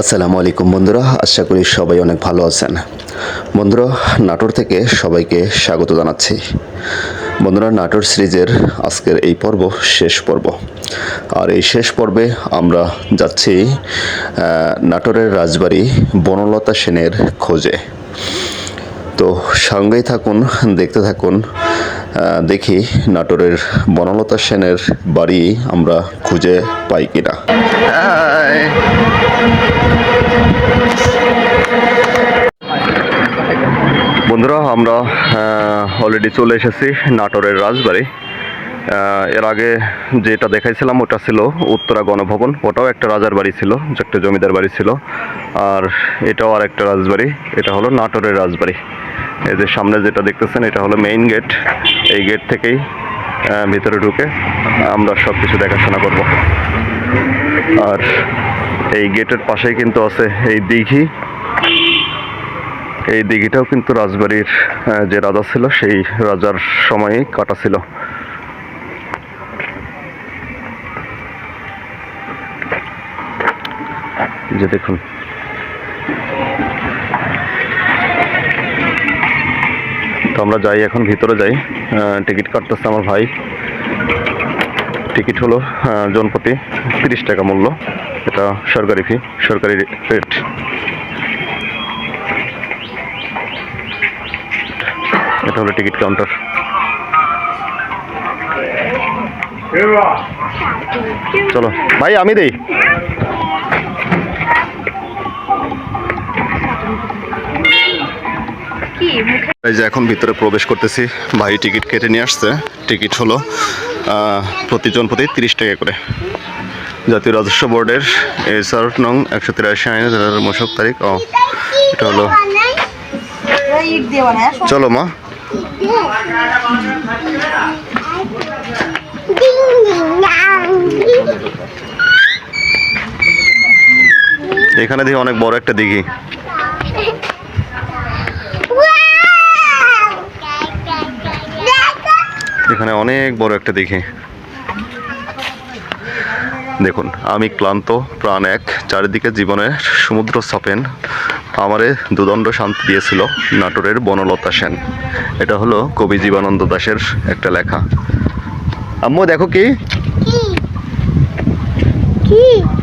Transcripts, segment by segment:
আসসালামু আলাইকুম বন্ধুরা, আশা করি সবাই অনেক ভালো আছেন। বন্ধুরা, নাটোর থেকে সবাইকে স্বাগত জানাচ্ছি। বন্ধুরা, নাটোর সিরিজের আজকের এই পর্ব শেষ পর্ব। আর এই শেষ পর্বে আমরা যাচ্ছি নাটোরের রাজবাড়ি বনলতা সেনের খোঁজে। তো সঙ্গেই থাকুন, দেখতে থাকুন দেখি নাটোরের বনলতা সেনের বাড়ি আমরা খুঁজে পাই কিনা। বন্ধুরা, আমরা অলরেডি চলে এসেছি নাটোরের রাজবাড়ি। এর আগে যেটা দেখাইছিলাম ওটা ছিল উত্তরা গণভবন, ওটাও একটা রাজার বাড়ি ছিল একটা জমিদার বাড়ি ছিল। আর এটাও আর একটা রাজবাড়ি, এটা হলো নাটোরের রাজবাড়ি। এই যে সামনে যেটা দেখতেছেন, এটা হলো মেইন গেট এই গেট থেকেই ভিতরে ঢুকে আমরা সব কিছু দেখাশোনা করব। আর এই গেটের পাশেই কিন্তু আছে এই দিঘি। এই দিঘিটাও কিন্তু রাজবাড়ির যে রাজা ছিল, সেই রাজার সময়ই কাটা ছিল। যে দেখুন। তো আমরা যাই এখন ভিতরে যাই। টিকিট কাটতেছে আমার ভাই। টিকিট হলো জনপ্রতি তিরিশ টাকা মূল্য। এটা সরকারি ফি সরকারি রেট এটা হলো টিকিট কাউন্টার চলো। ভাই আমি দেই। এই যে এখন ভিতরে প্রবেশ করতেছি। ভাই টিকিট কেটে নিয়ে আসছে। টিকিট হলো প্রতিজন প্রতি তিরিশ টাকা করে। জাতীয় রাজস্ব বোর্ডের এসআর নং একশো তিরাশি আইনের মশক তারিখ ও এটা হলো। চলো মা। এখানে দেখি অনেক বড় একটা দিঘি। এখানে অনেক বড় একটা দিঘি দেখুন আমি ক্লান্ত প্রাণ এক। চারিদিকে জীবনের সমুদ্র ছাপেন আমারে দুদণ্ড শান্তি দিয়েছিল নাটোরের বনলতা সেন। এটা হলো কবি জীবানন্দ দাশের একটা লেখা। আম্মু দেখো কি?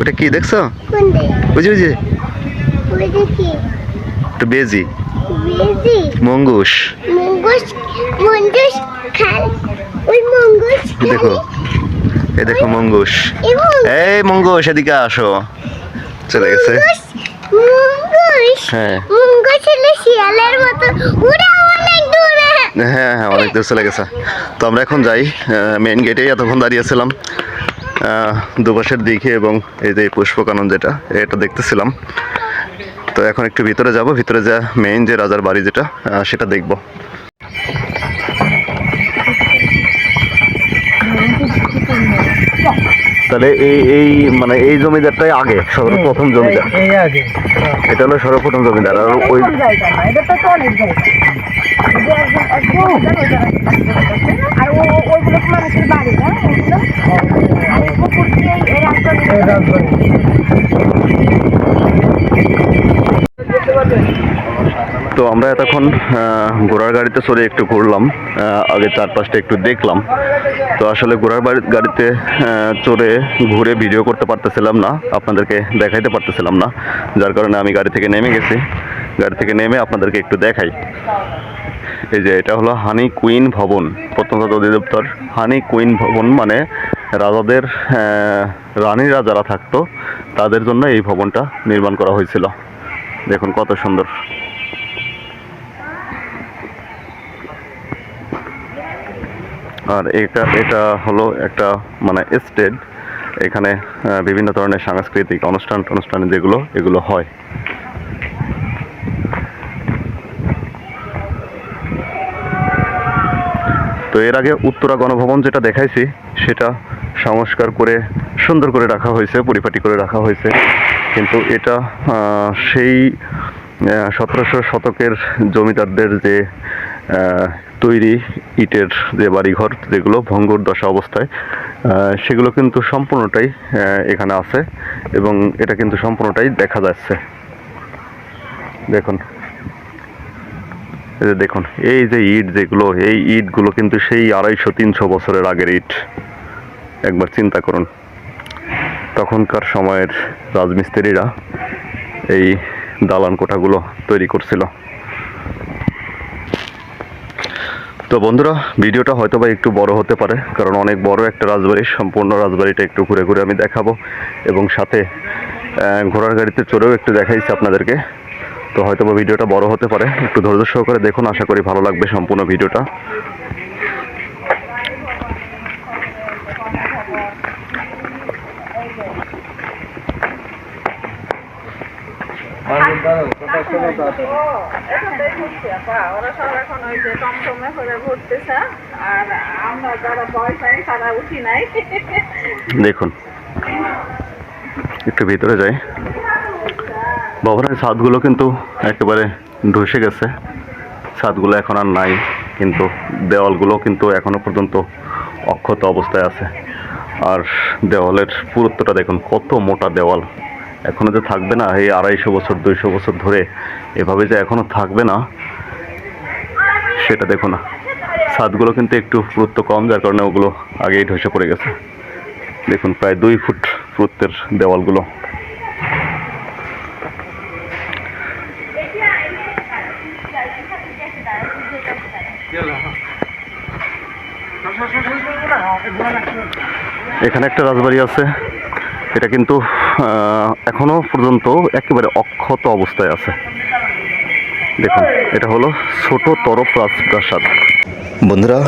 ওটা কি? দেখছ? বুঝি বুঝি বেজি। বেজি? মঙ্গুস মঙ্গস মঙ্গস খাল ওই মঙ্গস দেখো এই দেখো মঙ্গুস এই মঙ্গুস এদিকে আসো। চলে গেছে। হ্যাঁ। হ্যাঁ হ্যাঁ অনেক দূর চলে গেছে। তো আমরা এখন যাই মেইন গেটেই এতক্ষণ দাঁড়িয়েছিলাম দুপাশের দিকে এবং এই যে পুষ্পকানন যেটা এটা দেখতেছিলাম। তো এখন একটু ভিতরে যাব। ভিতরে যা মেইন যে রাজার বাড়ি যেটা সেটা দেখব। তাহলে এই এই মানে এই জমিদারটাই আগে সর্বপ্রথম জমিদার। এটা হলো সর্বপ্রথম জমিদার আর ওই আর ওইগুলো মানুষের বাড়ি না ওইগুলো আর এই পুকুর দিয়ে এই রাজবাড়ি তো আমরা এতক্ষণ ঘোড়ার গাড়িতে চড়ে একটু ঘুরলাম আগে চারপাশটা একটু দেখলাম। তো আসলে ঘোড়ার বাড়ি- গাড়িতে চড়ে ঘুরে ভিডিও করতে পারতেছিলাম না, আপনাদেরকে দেখাইতে পারতেছিলাম না, যার কারণে আমি গাড়ি থেকে নেমে গেছি। গাড়ি থেকে নেমে আপনাদেরকে একটু দেখাই। এই যে এটা হলো হানি কুইন ভবন প্রত্নতত্ত্ব অধিদপ্তর। হানি কুইন ভবন মানে রাজাদের রানীরা যারা থাকতো, তাদের জন্য এই ভবনটা নির্মাণ করা হয়েছিল। দেখুন কত সুন্দর। আর এটা এটা হলো একটা মানে স্টেট। এখানে বিভিন্ন ধরনের সাংস্কৃতিক অনুষ্ঠান অনুষ্ঠান যেগুলো, এগুলো হয়। তো এর আগে উত্তরা গণভবন যেটা দেখাইছি, সেটা সংস্কার করে, সুন্দর করে রাখা হয়েছে, পরিপাটি করে রাখা হয়েছে। কিন্তু এটা সেই সতেরোশো শতকের জমিদারদের যে তৈরি ইটের যে বাড়িঘর যেগুলো ভঙ্গুর দশা অবস্থায় সেগুলো কিন্তু সম্পূর্ণটাই এখানে আছে এবং এটা কিন্তু সম্পূর্ণটাই দেখা যাচ্ছে। দেখুন। এই যে দেখুন, এই যে ইট যেগুলো, এই ইটগুলো কিন্তু সেই আড়াইশো, তিনশো বছরের আগের ইট। একবার চিন্তা করুন। তখনকার সময়ের রাজমিস্ত্রিরা এই দালান কোঠাগুলো তৈরি করছিল। তো বন্ধুরা, ভিডিওটা হয়তো বা একটু বড় হতে পারে, কারণ অনেক বড় একটা রাজবাড়ি, সম্পূর্ণ রাজবাড়িটা একটু ঘুরে ঘুরে আমি দেখাবো, এবং সাথে ঘোড়ার গাড়িতে চড়েও একটু দেখাইছি আপনাদেরকে। তো হয়তো বা ভিডিওটা বড় হতে পারে, একটু ধৈর্য সহকারে দেখুন, আশা করি ভালো লাগবে সম্পূর্ণ ভিডিওটা। দেখুন, একটু ভিতরে যাই। ভবনের ছাদগুলো কিন্তু একেবারে ধসে গেছে। ছাদগুলো এখন আর নাই, কিন্তু দেওয়ালগুলো কিন্তু এখনও পর্যন্ত অক্ষত অবস্থায় আছে। আর দেওয়ালের পুরুত্বটা দেখুন, কত মোটা দেওয়াল। এখনও যে থাকবে না, এই আড়াইশো বছর, দুইশো বছর ধরে এভাবে যে এখনও থাকবে না, সেটা দেখো না। ছাদগুলো কিন্তু একটু পুরুত্ব কম, যার কারণে ওগুলো আগেই ধসে পড়ে গেছে। দেখুন, প্রায় দুই ফুট পুরুত্বের দেওয়ালগুলো। এখানে একটা রাজবাড়ি আছে। এটা কিন্তু এখনও এখনও পর্যন্ত একেবারে অক্ষত অবস্থায় আছে। দেখুন, এটা হলো ছোট তরফ রাজপ্রাসাদ বন্ধুরা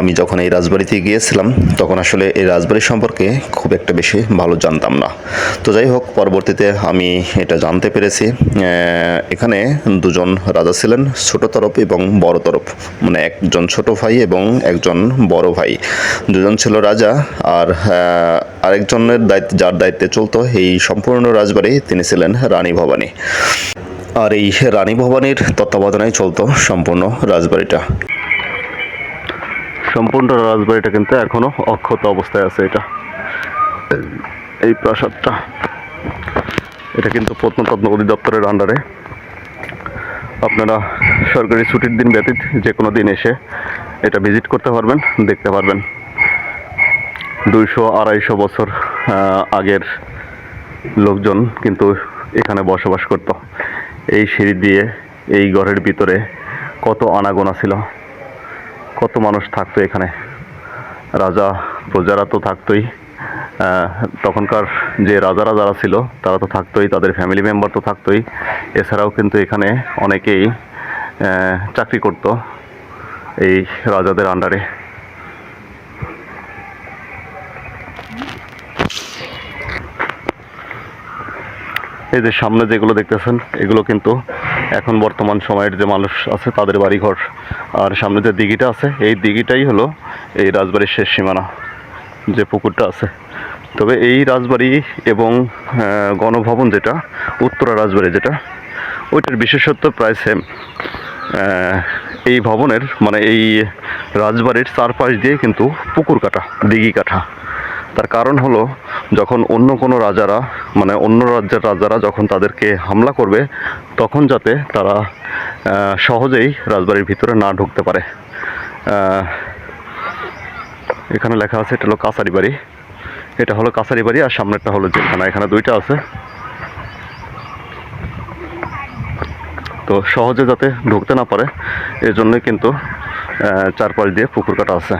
আমি যখন এই রাজবাড়িতে গিয়েছিলাম, তখন আসলে এই রাজবাড়ি সম্পর্কে খুব একটা বেশি ভালো জানতাম না। তো যাই হোক, পরবর্তীতে আমি এটা জানতে পেরেছি এখানে দুজন রাজা ছিলেন, ছোট তরফ এবং বড় তরফ। মানে একজন ছোট ভাই এবং একজন বড় ভাই। দুজন ছিল রাজা আর আরেকজনের দায়িত্ব, যার দায়িত্বে চলতো এই সম্পূর্ণ রাজবাড়ি, তিনি ছিলেন রানী ভবানী। আর এই রানী ভবানীর তত্ত্বাবধানেই চলতো সম্পূর্ণ রাজবাড়িটা। সম্পূর্ণ রাজবাড়িটা কিন্তু এখনও অক্ষত অবস্থায় আছে এটা। এই প্রাসাদটা, এটা কিন্তু প্রত্নতত্ত্ব অধিদপ্তরের আন্ডারে আপনারা সরকারি ছুটির দিন ব্যতীত যে কোনো দিন এসে এটা ভিজিট করতে পারবেন, দেখতে পারবেন। দুইশো আড়াইশো বছর আগের লোকজন কিন্তু এখানে বসবাস করত। এই সিঁড়ি দিয়ে এই ঘরের ভিতরে কত আনাগোনা ছিল। কত মানুষ থাকতো এখানে? রাজা, প্রজারা তো থাকতোই। তখনকার যে রাজারা যারা ছিল, তারা তো থাকতোই, তাদের ফ্যামিলি মেম্বার তো থাকতোই। এছাড়াও কিন্তু এখানে অনেকেই চাকরি করতো এই রাজাদের আন্ডারে এই যে সামনে যেগুলো দেখতেছেন, এগুলো কিন্তু এখন বর্তমান সময়ের যে মানুষ আছে, তাদের বাড়িঘর আর সামনে যে দিঘিটা আছে, এই দিঘিটাই হলো এই রাজবাড়ির শেষ সীমানা যে পুকুরটা আছে। তবে এই রাজবাড়ি এবং গণভবন যেটা, উত্তরা রাজবাড়ি যেটা, ওইটার বিশেষত্ব প্রায় সেম এই ভবনের মানে এই রাজবাড়ির চারপাশ দিয়ে কিন্তু পুকুর কাটা, দিঘি কাটা। তার কারণ হলো, যখন অন্য কোনো রাজারা মানে অন্য রাজ্যের রাজারা যখন তাদেরকে হামলা করবে, তখন যাতে তারা সহজেই রাজবাড়ির ভিতরে না ঢুকতে পারে। এখানে লেখা আছে, এটা হলো কাছারি বাড়ি। এটা হলো কাছারি বাড়ি আর সামনেরটা হলো জেলখানা। এখানে দুইটা আছে। তো সহজে যাতে ঢুকতে না পারে এর জন্যই কিন্তু চারপাশ দিয়ে পুকুর কাটা আছে।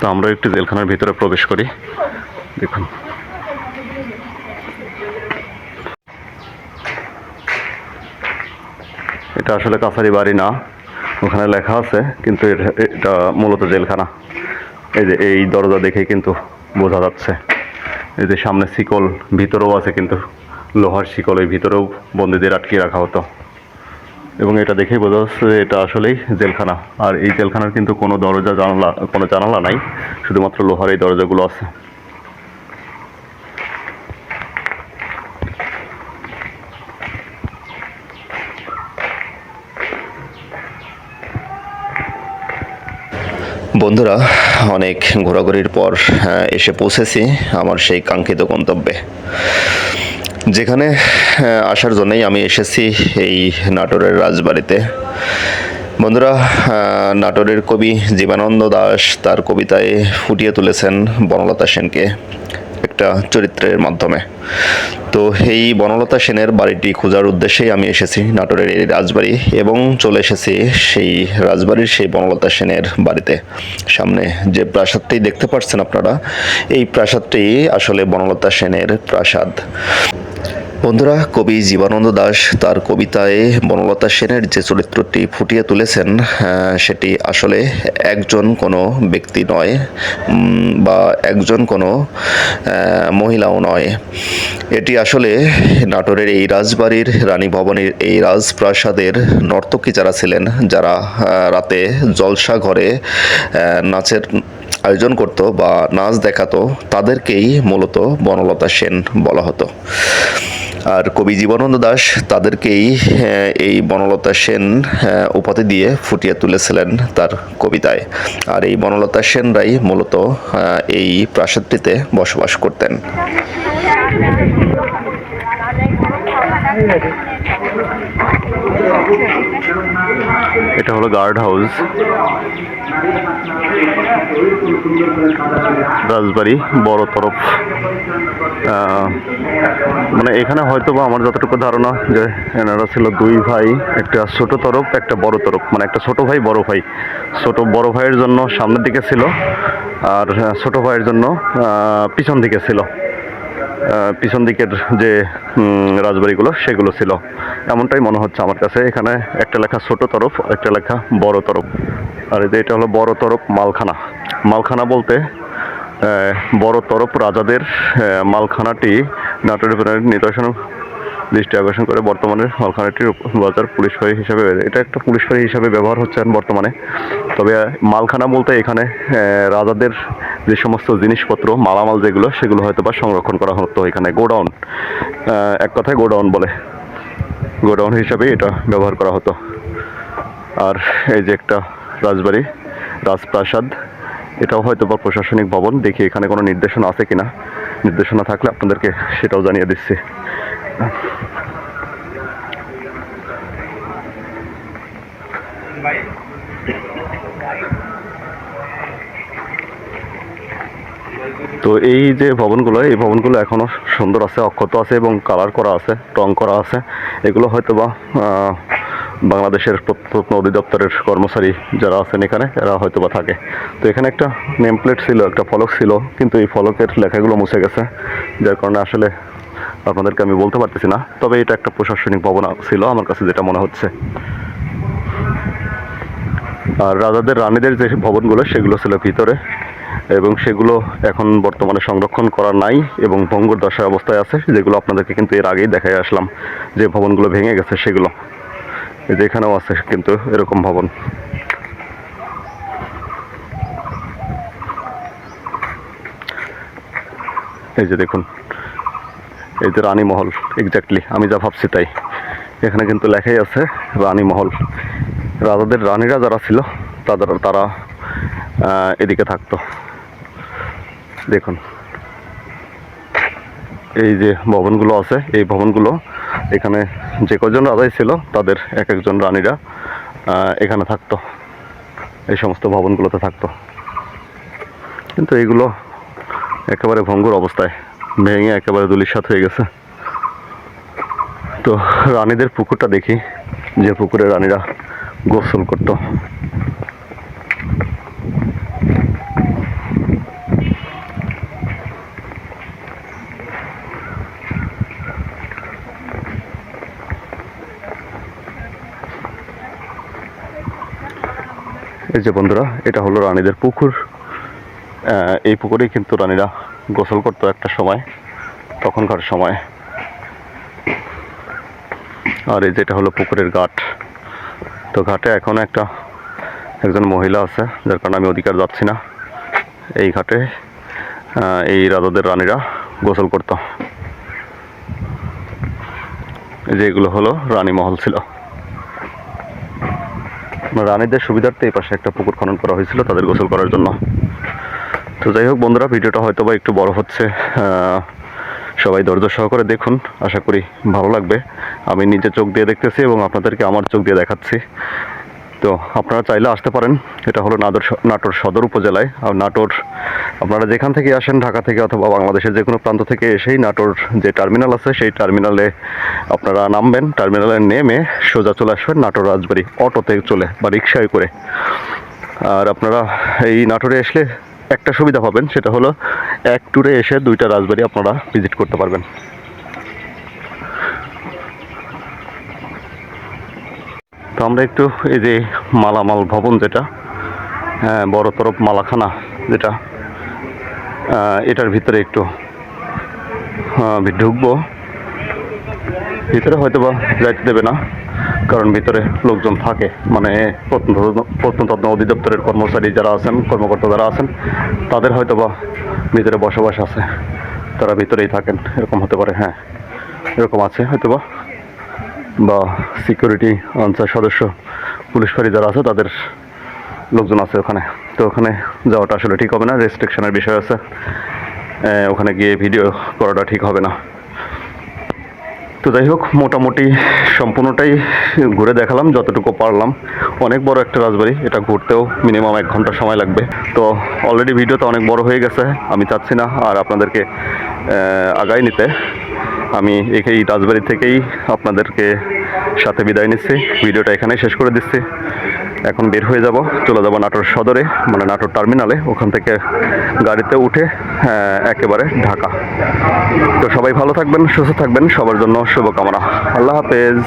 তো আমরা একটু জেলখানার ভিতরে প্রবেশ করি। দেখুন। এটা আসলে কাছারি বাড়ি না, ওখানে লেখা আছে, কিন্তু এটা- মূলত জেলখানা। এই যে এই দরজা দেখেই কিন্তু বোঝা যাচ্ছে। এই যে সামনে শিকল, ভিতরেও আছে কিন্তু লোহার শিকল এই ভিতরেও বন্দীদের আটকিয়ে রাখা হতো। এবং এটা দেখেই বোঝা যাচ্ছে যে এটা আসলেই জেলখানা। আর এই জেলখানার কিন্তু কোনো দরজা, জানালা, কোনো জানালা নাই, শুধুমাত্র লোহার এই দরজাগুলো আছে। বন্ধুরা, অনেক ঘোরাঘুরির পর হ্যাঁ, এসে পৌঁছেছি আমার সেই কাঙ্ক্ষিত গন্তব্যে। যেখানে আসার জন্যই আমি এসেছি এই নাটোরের রাজবাড়িতে। বন্ধুরা নাটোরের কবি জীবানন্দ দাস তার কবিতায় ফুটিয়ে তুলেছেন বনলতা সেনকে একটা চরিত্রের মাধ্যমে। তো এই বনলতা সেনের বাড়িটি খোঁজার উদ্দেশ্যেই আমি এসেছি নাটোরের এই রাজবাড়ি এবং চলে এসেছি সেই রাজবাড়ির সেই বনলতা সেনের বাড়িতে। সামনে যে প্রাসাদটি দেখতে পাচ্ছেন আপনারা, এই প্রাসাদটি আসলে বনলতা সেনের প্রাসাদ। বন্ধুরা, কবি জীবানন্দ দাস তার কবিতায় বনলতা সেনের যে চরিত্রটি ফুটিয়ে তুলেছেন সেটি আসলে একজন কোনো ব্যক্তি নয় বা একজন কোনো মহিলাও নয়। এটি আসলে নাটোরের এই রাজবাড়ির, রানী ভবনের এই রাজপ্রাসাদের নর্তকী যারা ছিলেন, যারা রাতে জলসা ঘরে নাচের আয়োজন করত বা নাচ দেখাতো, তাদেরকেই মূলত বনলতা সেন বলা হতো। আর কবি জীবনানন্দ দাস তাদেরকেই এই বনলতা সেন উপাধি দিয়ে ফুটিয়ে তুলেছিলেন তার কবিতায়। আর এই বনলতা সেনরাই মূলত এই প্রাসাদটিতে বসবাস করতেন। এটা হলো গার্ড হাউস রাজবাড়ি, বড় তরফ। মানে এখানে হয়তো বা আমার যতটুকু ধারণা যে এনারা ছিল দুই ভাই, একটা ছোট তরফ, একটা বড় তরফ। মানে একটা ছোট ভাই, বড় ভাই। ছোট বড় ভাইয়ের জন্য সামনের দিকে ছিল, আর ছোট ভাইয়ের জন্য পিছন দিকে ছিল। পিছন দিকের যে রাজবাড়িগুলো, সেগুলো ছিল। এমনটাই মনে হচ্ছে আমার কাছে। এখানে একটা লেখা ছোট তরফ, একটা লেখা বড় তরফ। আর এই যে এটা হলো বড় তরফ মালখানা। মালখানা বলতে বড় তরফ রাজাদের মালখানাটি উপরে নিদর্শন দৃষ্টি আকর্ষণ করে বর্তমানে মালখানাটির বাজার পুলিশ ফাঁড়ি হিসাবে এটা একটা পুলিশ ফাঁড়ি হিসাবে ব্যবহার হচ্ছে বর্তমানে। তবে মালখানা বলতে এখানে রাজাদের যে সমস্ত জিনিসপত্র, মালামাল যেগুলো, সেগুলো হয়তো বা সংরক্ষণ করা হতো এখানে। গোডাউন এক কথায় গোডাউন বলে। গোডাউন হিসাবে এটা ব্যবহার করা হতো। আর এই যে একটা রাজবাড়ি, রাজপ্রাসাদ, এটাও হয়তো বা প্রশাসনিক ভবন। দেখি এখানে কোনো নির্দেশনা আছে কিনা। নির্দেশনা থাকলে আপনাদেরকে সেটাও জানিয়ে দিচ্ছি। তো এই যে ভবনগুলো, এই ভবনগুলো এখনও সুন্দর আছে, অক্ষত আছে এবং কালার করা আছে, রং করা আছে। এগুলো হয়তো বা বাংলাদেশের প্রত্নতত্ত্ব অধিদপ্তরের কর্মচারী যারা আছেন এখানে, এরা হয়তো বা থাকে। তো এখানে একটা নেম প্লেট ছিল, একটা ফলক ছিল, কিন্তু এই ফলকের লেখাগুলো মুছে গেছে, যার কারণে আসলে আপনাদেরকে আমি বলতে পারতেছি না। তবে এটা একটা প্রশাসনিক ভবন ছিল, আমার কাছে যেটা মনে হচ্ছে। আর রাজাদের, রানীদের যে ভবনগুলো, সেগুলো ছিল ভিতরে। এবং সেগুলো এখন বর্তমানে সংরক্ষণ করা নাই এবং ভঙ্গুর দশা অবস্থায় আছে, যেগুলো আপনাদেরকে কিন্তু এর আগেই দেখাই আসলাম। যে ভবনগুলো ভেঙে গেছে সেগুলো। যে এখানেও আছে কিন্তু এরকম ভবন। এই যে দেখুন, এই যে রানী মহল এক্স্যাক্টলি আমি যা ভাবছি তাই। এখানে কিন্তু লেখাই আছে রানী মহল রাজাদের রানীরা যারা ছিল, তাদের তারা এদিকে থাকতো। দেখুন। এই যে ভবনগুলো আছে, এই ভবনগুলো এখানে যে কজন রাজাই ছিল, তাদের এক একজন রানীরা এখানে থাকতো। এই সমস্ত ভবনগুলোতে থাকতো। কিন্তু এগুলো একেবারে ভঙ্গুর অবস্থায়, ভেঙে একেবারে দুলিশাত হয়ে গেছে। তো রানীদের পুকুরটা দেখি, যে পুকুরে রানীরা গোসল করতো। এই যে বন্ধুরা, এটা হলো রানীদের পুকুর। এই পুকুরেই কিন্তু রানীরা গোসল করতো একটা সময়, তখনকার সময়। আর এই যেটা হলো পুকুরের ঘাট। তো ঘাটে এখন একটা, একজন মহিলা আছে, যার কারণে আমি অধিকার যাচ্ছি না। এই ঘাটে এই রাজাদের রানীরা গোসল করতো। এই যে এগুলো হলো রানী মহল ছিল। রানীদের সুবিধার্থে এই পাশে একটা পুকুর খনন করা হয়েছিল তাদের গোসল করার জন্য। তো যাই হোক বন্ধুরা, ভিডিওটা হয়তো বা একটু বড় হচ্ছে সবাই ধৈর্য সহকারে দেখুন, আশা করি ভালো লাগবে। আমি নিজে চোখ দিয়ে দেখতেছি এবং আপনাদেরকে আমার চোখ দিয়ে দেখাচ্ছি। তো আপনারা চাইলে আসতে পারেন। এটা হলো নাটোর নাটোর সদর উপজেলায়। আর নাটোর, আপনারা যেখান থেকে আসেন, ঢাকা থেকে অথবা বাংলাদেশের যে কোনো প্রান্ত থেকে এসেই নাটোর যে টার্মিনাল আছে, সেই টার্মিনালে আপনারা নামবেন। টার্মিনালে নেমে সোজা চলে আসবেন নাটোর রাজবাড়ি অটোতে চলে বা রিক্সায় করে। আর আপনারা এই নাটোরে আসলে একটা সুবিধা পাবেন, সেটা হলো এক ট্যুরে এসে দুইটা রাজবাড়ি আপনারা ভিজিট করতে পারবেন। তো আমরা একটু এই যে মালামাল ভবন যেটা হ্যাঁ বড় তরফ মালাখানা যেটা এটার ভিতরে একটু ঢুকবো। ভিতরে হয়তো বা যাইতে দেবে না, কারণ ভিতরে লোকজন থাকে। মানে প্রত্নতত্ত্ব অধিদপ্তরের কর্মচারী যারা আছেন, কর্মকর্তা যারা আছেন, তাদের হয়তো বা ভিতরে বসবাস আছে। তারা ভিতরেই থাকেন, এরকম হতে পারে হ্যাঁ এরকম আছে হয়তো বা বা সিকিউরিটি আনসার সদস্য, পুলিশ ফাঁড়ি যারা আছে, তাদের লোকজন আছে ওখানে। তো ওখানে যাওয়াটা আসলে ঠিক হবে না রেস্ট্রিকশনের বিষয় আছে। ওখানে গিয়ে ভিডিও করাটা ঠিক হবে না। তো যাই হোক, মোটামুটি সম্পূর্ণটাই ঘুরে দেখালাম, যতটুকু পারলাম। অনেক বড় একটা রাজবাড়ি, এটা ঘুরতেও মিনিমাম এক ঘণ্টা সময় লাগবে। তো অলরেডি ভিডিওটা অনেক বড় হয়ে গেছে, আমি চাচ্ছি না আর আপনাদেরকে আগায় নিতে। আমি এই রাজবাড়ি থেকেই আপনাদেরকে সাথে বিদায় নিচ্ছি। ভিডিওটা এখানেই শেষ করে দিচ্ছি। এখন বের হয়ে যাব। চলে যাব নাটোর সদরে মানে নাটোর টার্মিনালে। ওখান থেকে গাড়িতে উঠে একেবারে ঢাকা। তো সবাই ভালো থাকবেন, সুস্থ থাকবেন। সবার জন্য শুভকামনা। আল্লাহ হাফেজ।